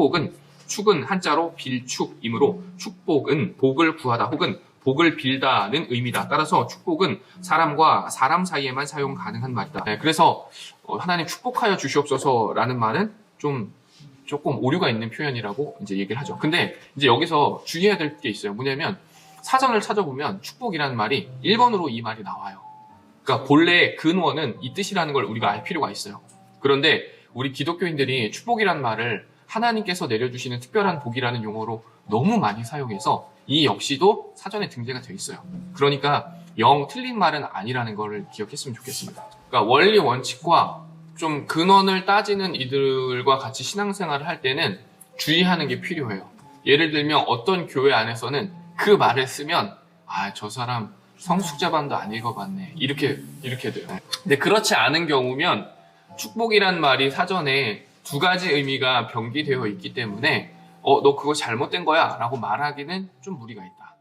축복은 축은 한자로 빌축이므로 축복은 복을 구하다 혹은 복을 빌다는 의미다. 따라서 축복은 사람과 사람 사이에만 사용 가능한 말이다. 네, 그래서 어, 하나님 축복하여 주시옵소서라는 말은 좀 조금 오류가 있는 표현이라고 이제 얘기를 하죠. 근데 이제 여기서 주의해야 될 게 있어요. 뭐냐면 사전을 찾아보면 축복이라는 말이 1번으로 이 말이 나와요. 그러니까 본래 근원은 이 뜻이라는 걸 우리가 알 필요가 있어요. 그런데 우리 기독교인들이 축복이라는 말을 하나님께서 내려주시는 특별한 복이라는 용어로 너무 많이 사용해서 이 역시도 사전에 등재가 되어 있어요. 그러니까 영 틀린 말은 아니라는 걸 기억했으면 좋겠습니다. 그러니까 원리 원칙과 좀 근원을 따지는 이들과 같이 신앙생활을 할 때는 주의하는 게 필요해요. 예를 들면 어떤 교회 안에서는 그 말을 쓰면 아 저 사람 성숙자반도 안 읽어봤네 이렇게 이렇게 돼요. 근데 그렇지 않은 경우면 축복이란 말이 사전에 두 가지 의미가 병기되어 있기 때문에 어 너 그거 잘못된 거야 라고 말하기는 좀 무리가 있다.